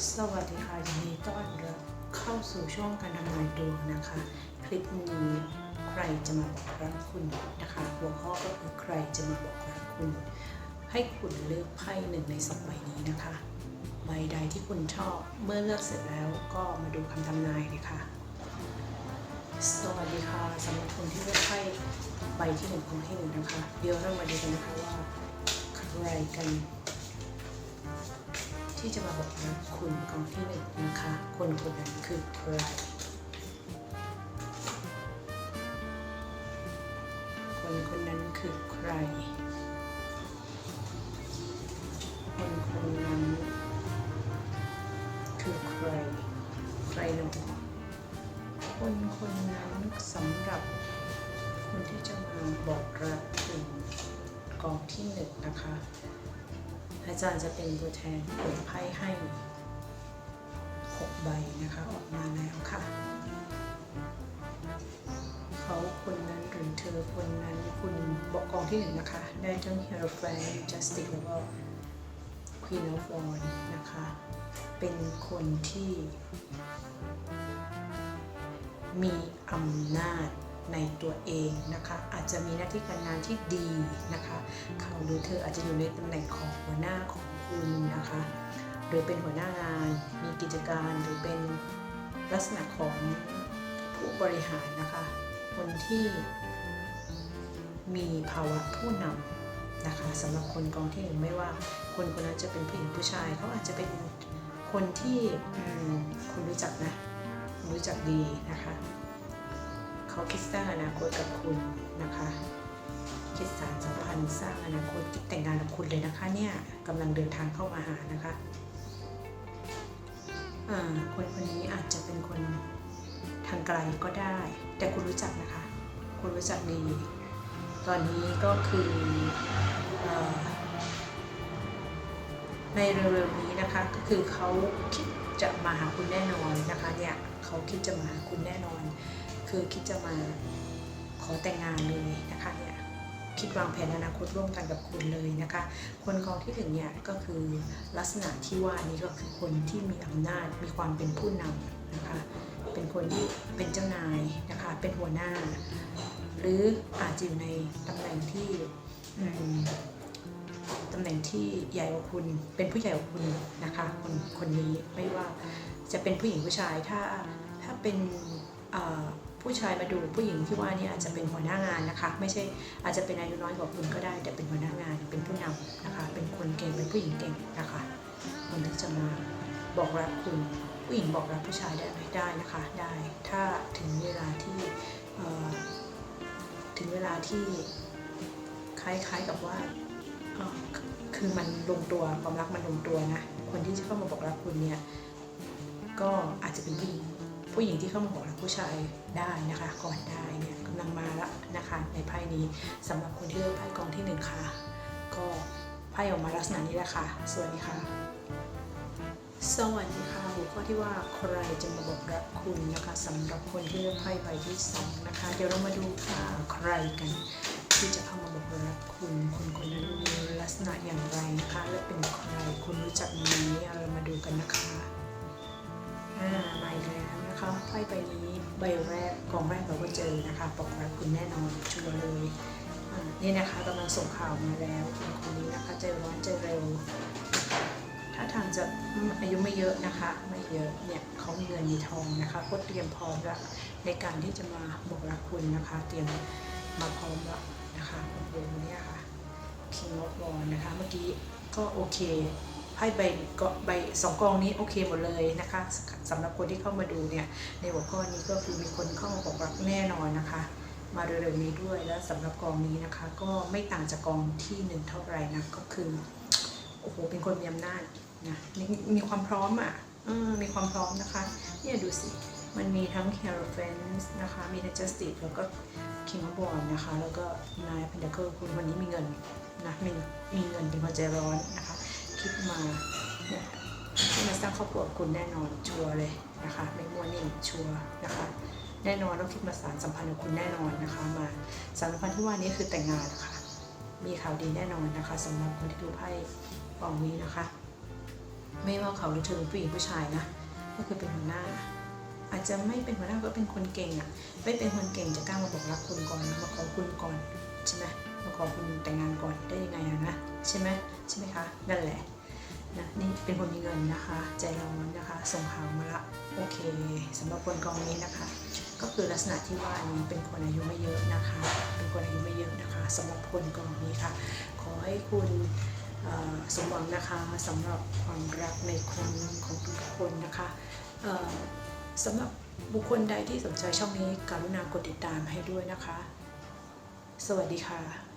สวัสดีค่ะยินดีต้อนรับเข้าสู่ช่วงการทำงานดวงนะคะ คลิปนี้ใครจะมาบอกรักคุณนะคะ หัวข้อก็คือใครจะมาบอกรักคุณ ให้คุณเลือกไพ่หนึ่งในสองใบนี้นะคะ ใบใดที่คุณชอบเมื่อเลือกเสร็จแล้วก็มาดูคำทำนายเลยค่ะ สวัสดีค่ะสำหรับคนที่เลือกไพ่ใบที่หนึ่งของที่หนึ่งนะคะ เดี๋ยวเรามาดูกันนะคะว่าใครกัน ที่จะมาบอกรักคุณกองที่หนึ่งนะคะ คนคนนั้นคือใครคนคนนั้นคือใคร คนคนนั้นคือใคร ใครหนอคนคนนั้นสำหรับคนที่จะมาบอกรักคุณกองที่หนึ่งนะคะ อาจารย์จะเป็นตัวแทนเปิดไพ่ให้ 6 ใบนะคะออกมาแล้วค่ะ เขาคนนั้นหรือเธอคนนั้นคุณบอกกองที่หนึ่งนะคะ ได้ทั้ง Hierophant Justice แล้วก็ Queen of w a n d นะคะ เป็นคนที่มีอำนาจในตัวเองนะคะ อาจจะมีหน้าที่การงานที่ดีนะคะ หรือเธออาจจะอยู่ในตำแหน่งของหัวหน้าของคุณนะคะ หรือเป็นหัวหน้างาน มีกิจการหรือเป็นลักษณะของผู้บริหารนะคะ คนที่มีภาวะผู้นำนะคะสำหรับคนกองที่หนึ่งไม่ว่าคนคนนั้นจะเป็นผู้หญิงผู้ชายเขาอาจจะเป็นคนที่คุณรู้จักนะรู้จักดีนะคะเขาคิดสร้างอนาคตกับคุณนะคะ คิดสารสัมพันธ์สร้างอนาคตคิดแต่งงานกับคุณเลยนะคะเนี่ยกำลังเดินทางเข้ามาหานะคะคนคนนี้อาจจะเป็นคนทางไกลก็ได้ แต่คุณรู้จักนะคะ คุณรู้จักดี ตอนนี้ก็คือเออในเร็วๆนี้นะคะ ก็คือเขาคิดจะมาหาคุณแน่นอนนะคะเนี่ยเขาคิดจะมาหาคุณแน่นอน คือคิดจะมาขอแต่งงานเลยนะคะเนี่ย คิดวางแผนอนาคตร่วมกันกับคุณเลยนะคะ คนกองที่ถึงเนี่ยก็คือลักษณะที่ว่านี้ก็คือคนที่มีอำนาจมีความเป็นผู้นำนะคะ เป็นคนที่เป็นเจ้านายนะคะ เป็นหัวหน้า หรืออาจจะอยู่ในตำแหน่งที่ตำแหน่งที่ใหญ่กว่าคุณเป็นผู้ใหญ่กว่าคุณนะคะคนคนนี้ไม่ว่าจะเป็นผู้หญิงผู้ชายถ้าถ้าเป็น ผู้ชายมาดูผู้หญิงที่ว่านี่อาจจะเป็นหัวหน้างานนะคะ ไม่ใช่อาจจะเป็นอายุน้อยกว่าคุณก็ได้ แต่เป็นหัวหน้างานเป็นผู้นำนะคะ เป็นคนเก่งเป็นผู้หญิงเก่งนะคะคนที่จะมาบอกรักคุณผู้หญิงบอกรักผู้ชายได้ไหมได้นะคะ ได้ถ้าถึงเวลาที่ถึงเวลาที่คล้ายๆกับว่าคือมันลงตัวความรักมันลงตัวนะคนที่จะเข้ามาบอกรักคุณเนี่ยก็อาจจะเป็นผู้หญิง ผู้หญิงที่เข้ามาบอกรักผู้ชายได้นะคะก่อนได้เนี่ยกำลังมาละนะคะในไพ่นี้สำหรับคนที่เลือกไพ่กองที่หนึ่งค่ะก็ไพ่ออกมาลักษณะนี้แหละค่ะสวัสดีค่ะ สวัสดีค่ะหัวข้อที่ว่าใครจะมาบอกรักคุณนะคะสำหรับคนที่เลือกไพ่ใบที่สองนะคะเดี๋ยวเรามาดูค่ะใครกันที่จะเข้ามาบอกรักคุณคนคนนั้นมีลักษณะอย่างไรนะคะและเป็นใครคุณรู้จักไหมเรามาดูกันนะคะอ่ามาอีกแล้ว นะคะไพ่ใบนี้ใบแรกกองแรกเราก็เจอนะคะบอกรักคุณแน่นอนชัวร์เลยนี่นะคะกำลังส่งข่าวมาแล้วคนคนนี้นะคะใจร้อนใจเร็วถ้าทางจะอายุไม่เยอะนะคะ ไม่เยอะเนี่ยเขามีเงินมีทองนะคะก็เตรียมพร้อมล้วในการที่จะมาบอกรักคุณนะคะ เตรียมมาพร้อมล้วนะคะโอ้โหเนี่ยค่ะ King of Wands นะคะ เมื่อกี้ก็โอเค ไพ่ใบใบสองกองนี้โอเคหมดเลยนะคะสำหรับคนที่เข้ามาดูเนี่ยในหัวข้อนี้ก็คือมีคนเข้ามาบอกรักแน่นอนนะคะ มาเร็วๆนี้ด้วยแล้วสำหรับกองนี้นะคะ ก็ไม่ต่างจากกองที่หนึ่งเท่าไหร่นะก็คือโอ้โหเป็นคนมีอำนาจนะมีมีความพร้อมอะอมีความพร้อมนะคะเนี่ยดูสิมันมีทั้ง Hierophant นะคะ มีทั้ง Justice แล้วก็ King of Wands นะคะ แล้วก็ Nine of Pentacles คุณวันนี้มีเงินนะมีมีเงินเป็นคนใจร้อนนะคะ คิดมาเนี่ยที่มาสร้างครอบครัวกคุณแน่นอนชัวร์เลยนะคะไม่มัวนิ่งชัวร์นะคะแน่นอนต้องคิดมาสารสัมพันธ์กับคุณแน่นอนนะคะ มาสารสัมพันธ์ที่ว่านี้คือแต่งงานนะคะมีข่าวดีแน่นอนนะคะสำหรับคนที่ดูไพ่กองนี้นะคะ ไม่ว่าเขาจะเป็นผู้หญิงผู้ชายนะก็คือเป็นหัวหน้า อาจจะไม่เป็นหัวหน้าก็เป็นคนเก่งอะไม่เป็นคนเก่งจะกล้ามาบอกรักคุณก่อนมาขอคุณก่อน ใช่ไหมมาขอคุณแต่งงานก่อนได้ยังไงอะนะใช่ไหมใช่ไหมคะนั่นแหละนะนี่เป็นคนมีเงินนะคะ ใจร้อนนะคะ ส่งข่าวมาละโอเคสำหรับคนกองนี้นะคะ ก็คือลักษณะที่ว่าอันนี้เป็นคนอายุไม่เยอะนะคะ เป็นคนอายุไม่เยอะนะคะสำหรับคนกองนี้ค่ะ ขอให้คุณสมหวังนะคะสำหรับความรักในครั้งของทุกคนนะคะสำหรับบุคคลใดที่สนใจช่องนี้กรุณากดติดตามให้ด้วยนะคะ สวัสดีค่ะ